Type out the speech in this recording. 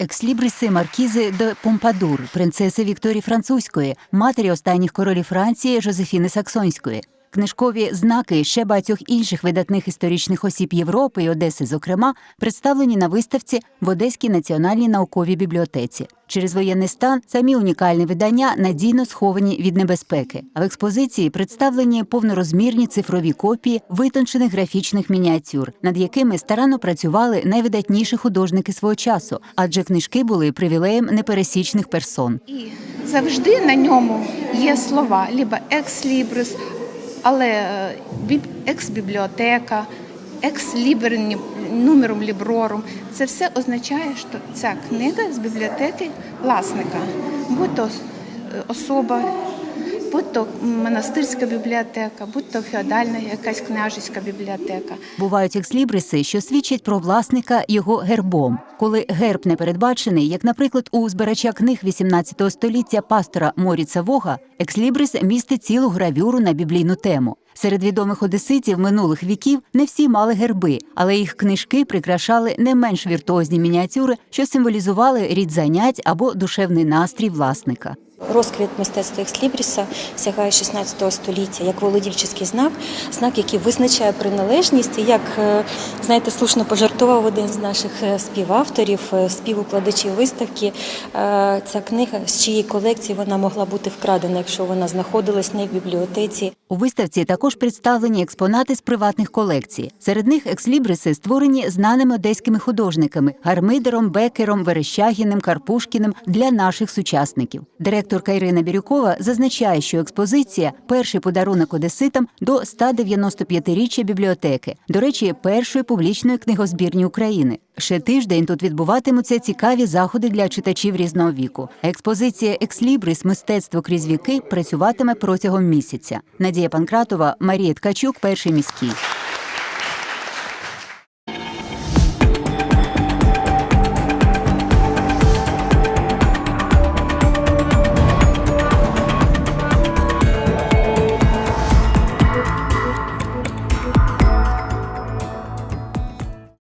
Екслібриси Маркізи де Помпадур, принцеси Вікторії Французької, матері останніх королів Франції Жозефіни Саксонської. Книжкові знаки ще багатьох інших видатних історичних осіб Європи і Одеси, зокрема, представлені на виставці в Одеській національній науковій бібліотеці. Через воєнний стан самі унікальні видання надійно сховані від небезпеки. А в експозиції представлені повнорозмірні цифрові копії витончених графічних мініатюр, над якими старанно працювали найвидатніші художники свого часу, адже книжки були привілеєм непересічних персон. І завжди на ньому є слова, либо екс-лібрис, але е, біб- екс-бібліотека, екс-ліберні нумером ліброрум. Це все означає, що ця книга з бібліотеки власника, будь то е, особа, будь то монастирська бібліотека, будь то феодальна якась княжеська бібліотека. Бувають екслібриси, що свідчать про власника його гербом. Коли герб не передбачений, як, наприклад, у збирача книг 18 століття пастора Моріца Вога, екслібрис містить цілу гравюру на біблійну тему. Серед відомих одеситів минулих віків не всі мали герби, але їх книжки прикрашали не менш віртуозні мініатюри, що символізували рід занять або душевний настрій власника. Розквіт мистецтва екслібріса сягає 16 століття як володільчий знак, знак, який визначає приналежність. І як е, знаєте, слушно пожартував один з наших е, співавторів, е, співукладачів виставки. Ця книга з чиєї колекції вона могла бути вкрадена, якщо вона знаходилась не в бібліотеці. У виставці також представлені експонати з приватних колекцій. Серед них екслібриси створені знаними одеськими художниками Гармидером, Бекером, Верещагіним, Карпушкіним для наших сучасників. Директорка Ірина Бірюкова зазначає, що експозиція перший подарунок одеситам до 195-річчя бібліотеки. До речі, першої публічної книгозбірні України. Ще тиждень тут відбуватимуться цікаві заходи для читачів різного віку. Експозиція Екслібрис мистецтво крізь віки працюватиме протягом місяця. Надія Панкратова, Марія Ткачук, перший міський.